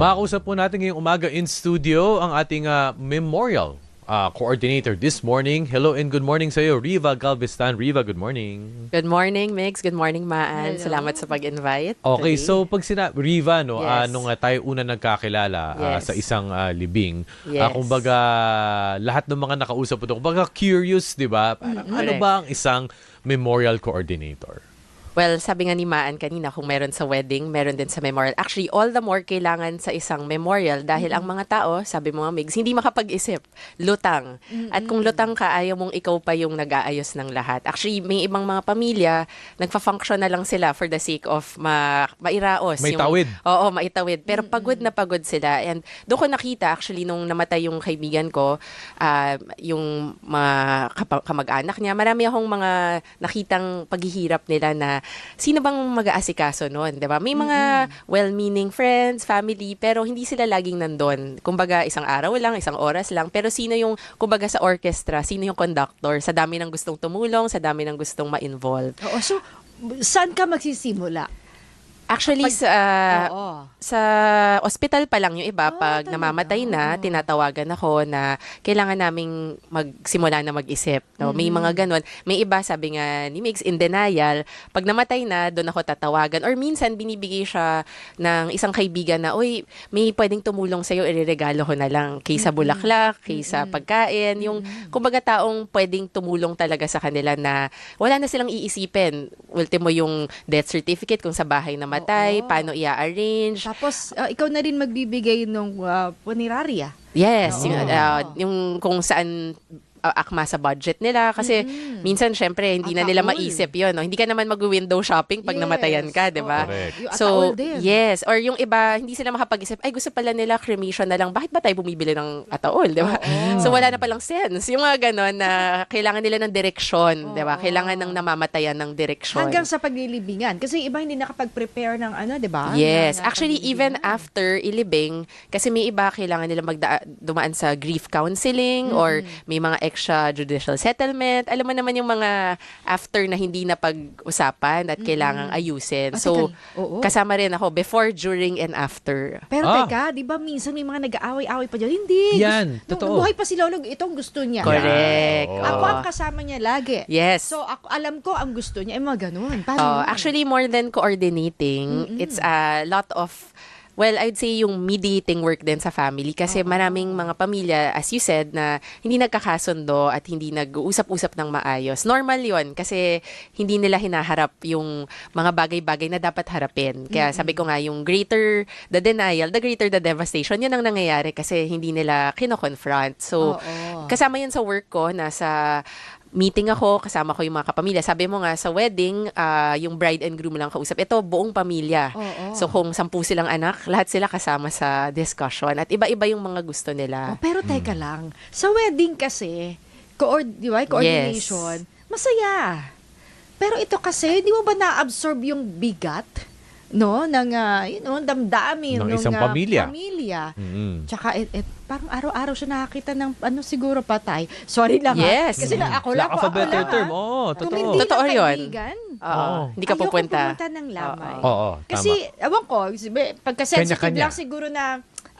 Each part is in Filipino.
Makakusap po natin ngayong umaga in studio ang ating ah, memorial ah, coordinator this morning. Hello and good morning sa iyo, Riva Galvestan. Riva, good morning. Good morning, Mix. Good morning, Maan. Salamat sa pag-invite. Okay, today. so pag sina Riva no, ah, Yes. nung ah, tayo una nagkakilala Yes. sa isang ah, libing, Yes. ah, kumbaga lahat ng mga nakausap po ito, kumbaga curious, 'di ba? Parang ano Correct. ba ang isang memorial coordinator? Well, sabi nga ni Maan kanina, kung meron sa wedding, meron din sa memorial. Actually, all the more kailangan sa isang memorial dahil ang mga tao, sabi mo nga, Migs, hindi makapag-isip. Lutang. At kung lutang ka, ayaw mong ikaw pa yung nag-aayos ng lahat. Actually, may ibang mga pamilya, nagfa-function na lang sila for the sake of ma mairaos. May yung-. Oo, maitawid. Pero pagod na pagod sila. And doon ko nakita, actually, nung namatay yung kaibigan ko, ah, yung mga kamag-anak niya, marami akong mga nakitang paghihirap nila na sino bang mag-aasikaso noon, di ba? May mga well-meaning friends, family, pero hindi sila laging nandun. Kumbaga, isang araw lang, isang oras lang. Pero sino yung, kumbaga sa orchestra, sino yung conductor? Sa dami ng gustong tumulong, sa dami ng gustong ma-involve. Oo, so, saan ka magsisimula? Actually, Pag- sa, Oo. sa ospital pa lang yung iba, Ah, pag talaga? namamatay na, tinatawagan ako na kailangan naming magsimula na mag-isip. No? May mga ganun. May iba, sabi nga ni Mix, in denial, pag namatay na, doon ako tatawagan. Or minsan, binibigay siya ng isang kaibigan na, uy, may pwedeng tumulong sa'yo, ireregalo ko na lang. Kaysa bulaklak, kaysa pagkain. Yung, kumbaga taong pwedeng tumulong talaga sa kanila na wala na silang iisipin. Ultimo yung death certificate kung sa bahay namatay, Oo. paano i-arrange. Tapos, ah, ikaw na rin magbibigay ng uh, punerarya. Yes, yung, Oo. uh, yung kung saan uh, akma sa budget nila. Kasi minsan syempre hindi na nila taol. maisip 'yon no? Hindi ka naman mag-window shopping pag Yes. namatayan ka 'di ba? so yes. Or yung iba hindi sila makapag-isip ay gusto pala nila cremation na lang. Bakit ba tayo bumibili ng ataol? 'di ba? Oo. so wala na palang sense. Yung mga ganon na kailangan nila ng direksyon 'di ba? Kailangan ng namamatayan ng direksyon. Hanggang sa paglilibingan. Kasi iba hindi nakapag-prepare ng ano, di ba? Yes. Na- na Actually, even after ilibing, kasi may iba kailangan nila magda- dumaan sa grief counseling or may mga extrajudicial settlement. Alam mo naman yung mga after na hindi na pag-usapan at kailangang ayusin. Ah, So, teka, oo. kasama rin ako before, during, and after. Pero Ah. teka, di ba minsan may mga nag-aaway-away pa dyan? Hindi. Yan, Gusto- totoo. Nung buhay pa si Lolo, itong gusto niya. Correct. Oo. Ako Oo. ang kasama niya lagi. Yes. So, ako, alam ko ang gusto niya. Eh, mga ganun. Paano Oh, actually, more than coordinating, it's a lot of Well, I'd say yung mediating work din sa family kasi maraming mga pamilya, as you said, na hindi nagkakasundo at hindi nag-uusap-usap ng maayos. Normal yon kasi hindi nila hinaharap yung mga bagay-bagay na dapat harapin. Kaya sabi ko nga, yung greater the denial, the greater the devastation, yun ang nangyayari kasi hindi nila kino-confront. So, Oo. kasama yan sa work ko, nasa meeting ako, kasama ko yung mga kapamilya. Sabi mo nga, sa wedding, ah, yung bride and groom lang kausap. Ito, buong pamilya. Oo. So, kung sampu silang anak, lahat sila kasama sa discussion. At iba-iba yung mga gusto nila. Oh, pero teka lang, sa wedding kasi, coord, di ba, coordination, masaya. Pero ito kasi, di mo ba na-absorb yung bigat? No, ng, ah, you know, damdamin. Ng nung, isang ah, pamilya. pamilya. Mm. Tsaka, et, et, parang araw-araw siya nakakita ng, ano siguro, patay. Sorry lang, ha? Yes. Kasi na, ako lang Lack po, of a ako better lang, term. ha? Oo, Kung totoo. hindi Totoo kaibigan, Oo. Hindi ka ayoko pupunta. pumunta ng lamay. Oo. Oo, Kasi, ewan ko, pagka-sensitive Kanya-kanya. lang siguro na,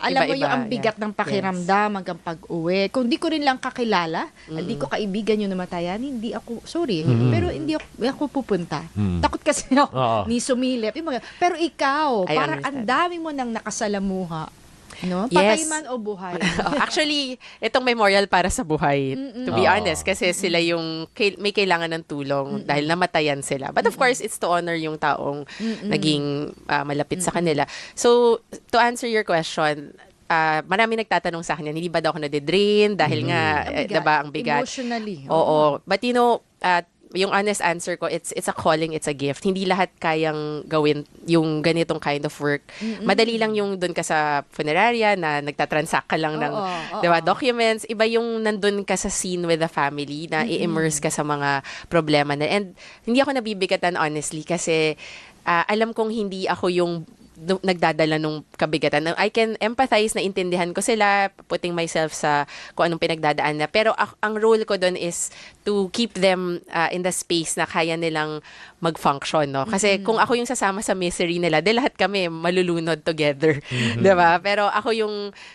alam mo Iba-iba, yung ang bigat yeah. ng pakiramdam hanggang pag-uwi. Kung di ko rin lang kakilala, hindi ko kaibigan yung namatayan, hindi ako, sorry, pero hindi ako, ako pupunta. Mm. Takot kasi ako Oo. ni sumilip. Pero ikaw, I parang ang dami mo nang nakasalamuha. No? Yes. Patay man o buhay. Oh, Actually, itong memorial para sa buhay. To be Oo. honest, kasi sila yung kail- may kailangan ng tulong dahil namatayan sila. But of course, it's to honor yung taong naging ah, malapit sa kanila. So, to answer your question, ah, marami nagtatanong sa akin yan, hindi ba daw ako nade-drain dahil nga, Ang eh, diba, ang bigat. Emotionally. Oo. But you know, at yung honest answer ko, it's it's a calling, it's a gift. Hindi lahat kayang gawin yung ganitong kind of work. Madali lang yung doon ka sa funeraria na nagtatransact ka lang ng Oo, oo. 'di ba, documents. Iba yung nandun ka sa scene with the family na i-immerse ka sa mga problema na. And hindi ako nabibigatan honestly kasi ah, alam kong hindi ako yung nagdadala nung kabigatan. I can empathize na intindihan ko sila, putting myself sa kung anong pinagdadaan na. Pero ak- ang role ko doon is to keep them uh, in the space na kaya nilang mag-function. No? Kasi kung ako yung sasama sa misery nila, de lahat kami malulunod together. 'Di ba? Pero ako yung,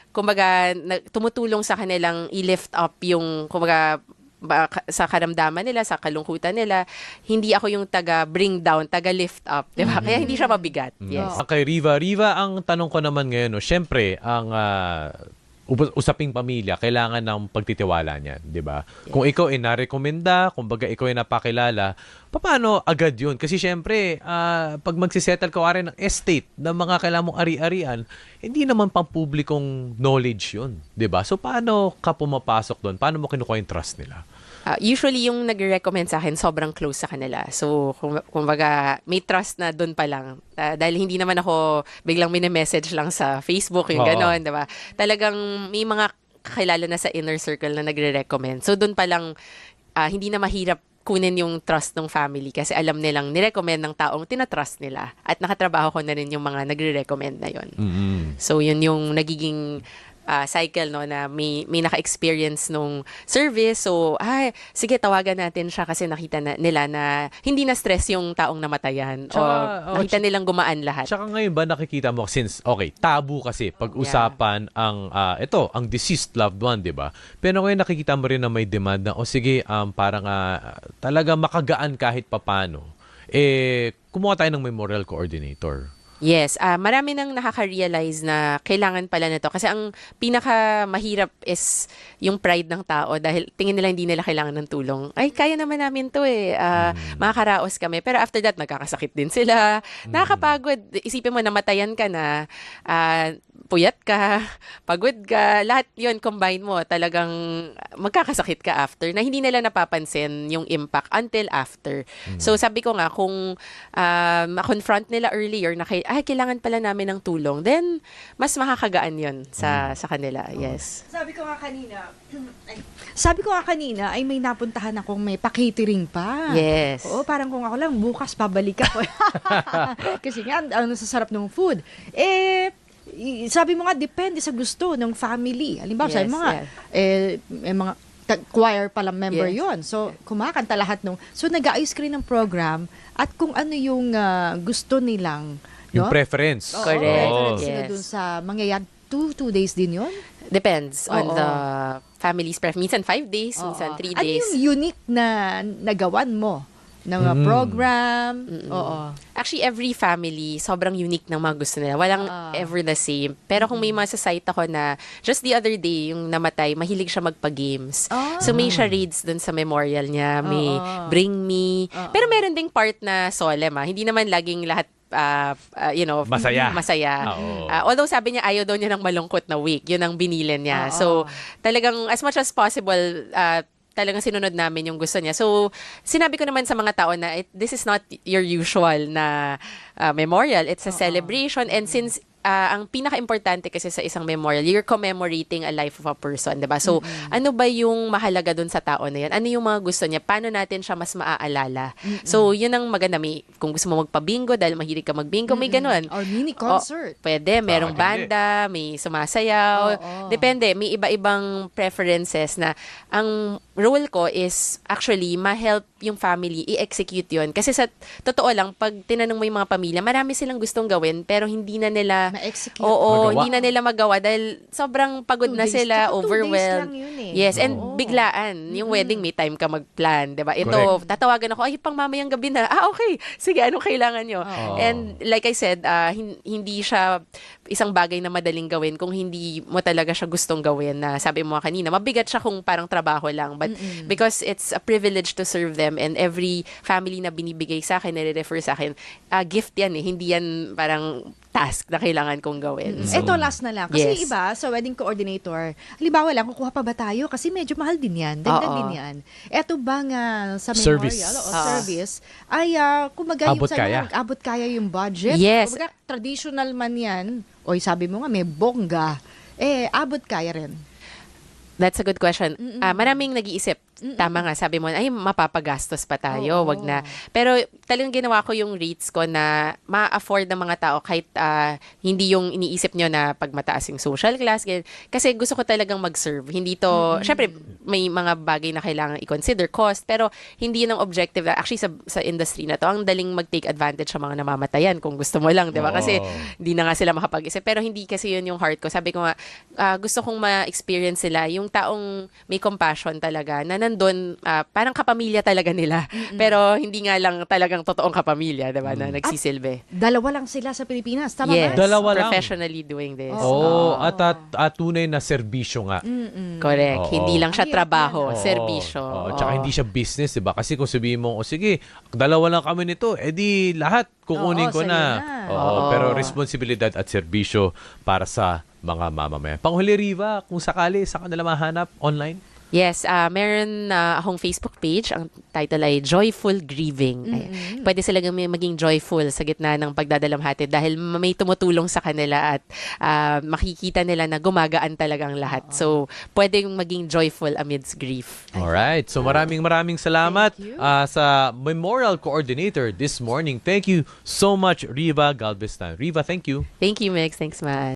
kumbaga, na- tumutulong sa kanilang i-lift up yung, kumbaga, sa karamdaman nila, sa kalungkutan nila, hindi ako yung taga bring down, taga lift up, 'di ba? Kaya hindi siya mabigat. Yes. Ah, Kay Riva, Riva, ang tanong ko naman ngayon, no, syempre, ang up- usaping pamilya, kailangan ng pagtitiwala niyan, di ba? Kung ikaw ay narekomenda, kung baga ikaw ay napakilala, paano agad yun? Kasi syempre, ah, pag magsisettle ka rin ng estate ng mga kailangan mong ari-arian, hindi naman pang publikong knowledge yun, di ba? So, paano ka pumapasok doon? Paano mo kinukuha yung trust nila? Ah, usually yung nagre-recommend sa akin sobrang close sa kanila. So kung kumbaga may trust na doon pa lang. Ah, dahil hindi naman ako biglang mini-message lang sa Facebook yung ganon, 'di ba? Talagang may mga kakilala na sa inner circle na nagre-recommend. So doon pa lang ah, hindi na mahirap kunin yung trust ng family kasi alam nilang nirecommend ng taong tinatrust nila at nakatrabaho ko na rin yung mga nagre-recommend na yon. mm So yun yung nagiging ah, cycle no na may may naka-experience nung service. So ay sige tawagan natin siya kasi nakita na, nila na hindi na stress yung taong namatayan Tsaka, o oh, nakita nilang gumaan lahat. Tsaka ngayon ba nakikita mo since okay, tabu kasi pag-usapan ang ah, ito, ang deceased loved one, 'di ba? Pero ngayon nakikita mo rin na may demand na o sige, um, parang ah, talaga makagaan kahit papano. Eh kumuha tayo ng memorial coordinator. Yes, ah marami nang nakaka-realize na kailangan pala nito kasi ang pinaka mahirap is yung pride ng tao dahil tingin nila hindi nila kailangan ng tulong. Ay, kaya naman namin to eh. Ah, Makakaraos kami. Pero after that, nagkakasakit din sila. Nakakapagod. Isipin mo, namatayan ka na, ah, puyat ka, pagod ka, lahat yon combine mo, talagang magkakasakit ka after na hindi nila napapansin yung impact until after. So sabi ko nga, kung um, ma-confront nila earlier na kay, ay, kailangan pala namin ng tulong, then mas makakagaan yon sa sa kanila. Yes. Sabi ko nga kanina, ay, sabi ko nga kanina ay may napuntahan akong may pa-catering pa. Yes. Oo, parang kung ako lang, bukas pabalik ako. Kasi nga, ang sasarap ng food. Eh, sabi mo nga, depende sa gusto ng family. Halimbawa, sabi Yes, mo nga, yes. eh, eh, mga ta- choir pala member Yes. yon So, kumakanta lahat nung... So, nag-aayos ka ng program at kung ano yung ah, gusto nilang... Yung no? preference. Oo, Correct. preference Yes. dun sa mangyayari. Two, two days din yun? Depends on Oo. the family's preference. Minsan five days, minsan Oo. three Ano days. yung unique na nagawan mo ng uh, Mm. program? Oo. Actually, every family, sobrang unique ng mga gusto nila. Walang Ah. ever the same. Pero kung may masasite ako na, just the other day, yung namatay, mahilig siya magpa-games. Ah. So, may charades dun sa memorial niya. May Oo. bring me. Oo. Pero meron ding part na solemn, ah. Hindi naman laging lahat ah, ah, you know, Masaya. masaya. Oo. Ah, although sabi niya ayaw daw niya ng malungkot na week. Yun ang binilin niya. Oo. So, talagang as much as possible, ah, talagang sinunod namin yung gusto niya. So, sinabi ko naman sa mga tao na it, this is not your usual na ah, memorial. It's a celebration. And since ah, ang pinaka-importante kasi sa isang memorial, you're commemorating a life of a person, 'di ba? So, ano ba yung mahalaga dun sa tao na 'yan? Ano yung mga gusto niya? Paano natin siya mas maaalala? So, yun ang maganda. May, kung gusto mo magpa-bingo dahil mahilig ka mag-bingo, may ganun. Or mini concert. Pwede, merong Ah, hindi. banda, may sumasayaw. Oo. Depende, may iba-ibang preferences na ang role ko is actually ma-help yung family i-execute yun. Kasi sa totoo lang, pag tinanong mo yung mga pamilya, marami silang gustong gawin pero hindi na nila Ma-execute. Oo, Magawa. hindi na nila magawa dahil sobrang pagod Two na days. sila, two days overwhelmed. lang yun eh. Yes, and Oo. biglaan. Yung wedding, may time ka mag-plan, 'di ba? Ito, Correct. tatawagan ako, ay, pang mamayang gabi na. Ah, okay. Sige, anong kailangan nyo? Oo. And like I said, ah, hin- hindi siya isang bagay na madaling gawin kung hindi mo talaga siya gustong gawin na sabi mo kanina, mabigat siya kung parang trabaho lang. But because it's a privilege to serve them and every family na binibigay sa akin, nare-refer sa akin, ah, gift yan eh. Hindi yan parang task na kailangan kong gawin. So, Ito last na lang. Kasi Yes. iba, sa wedding coordinator, halimbawa lang, kukuha pa ba tayo? Kasi medyo mahal din yan. Dagdag din yan. Ito bang ah, sa Service. memorial o Ah. service, ay uh, kumaga yung Abot sa kaya. abot kaya yung budget? Yes. Kumbaga, traditional man yan, o sabi mo nga, may bongga, eh, abot kaya rin. That's a good question. Ah, maraming nag-iisip tama nga, sabi mo, ay, mapapagastos pa tayo, Oo. wag na. Pero talagang ginawa ko yung rates ko na ma-afford ng mga tao kahit ah, hindi yung iniisip nyo na pag mataas yung social class. ganyan. Kasi gusto ko talagang mag-serve. Hindi to, syempre, may mga bagay na kailangan i-consider, cost, pero hindi yun ang objective. Actually, sa, sa industry na to, ang daling mag-take advantage sa mga namamatayan kung gusto mo lang, di ba? Kasi Oo. hindi na nga sila makapag-isip. Pero hindi kasi yun yung heart ko. Sabi ko nga, ah, gusto kong ma-experience sila, yung taong may compassion talaga, na nandun, ah, parang kapamilya talaga nila. Pero hindi nga lang talagang totoong kapamilya, di ba, na nagsisilbi. Dalawa lang sila sa Pilipinas, tama yes, ba? Dalawa lang. professionally doing this. Oo, at, at, at tunay na serbisyo nga. Correct. Oo. Hindi lang siya trabaho, Oo. serbisyo. Oo. tsaka hindi siya business, 'di ba? Kasi kung sabihin mo, o sige, dalawa lang kami nito, edi lahat kukunin ko na. na. Oo, Oo. pero responsibilidad at serbisyo para sa mga mamamayan. Panghuli Riva, kung sakali sa kanila mahanap online. Yes, ah meron na akong Facebook page. Ang title ay Joyful Grieving. Ay, Pwede sila maging joyful sa gitna ng pagdadalamhati dahil may tumutulong sa kanila at ah, makikita nila na gumagaan talagang lahat. So, pwedeng maging joyful amidst grief. Alright. So maraming maraming salamat ah, sa Memorial Coordinator this morning. Thank you so much, Riva Galvestan. Riva, thank you. Thank you, Mex. Thanks, man.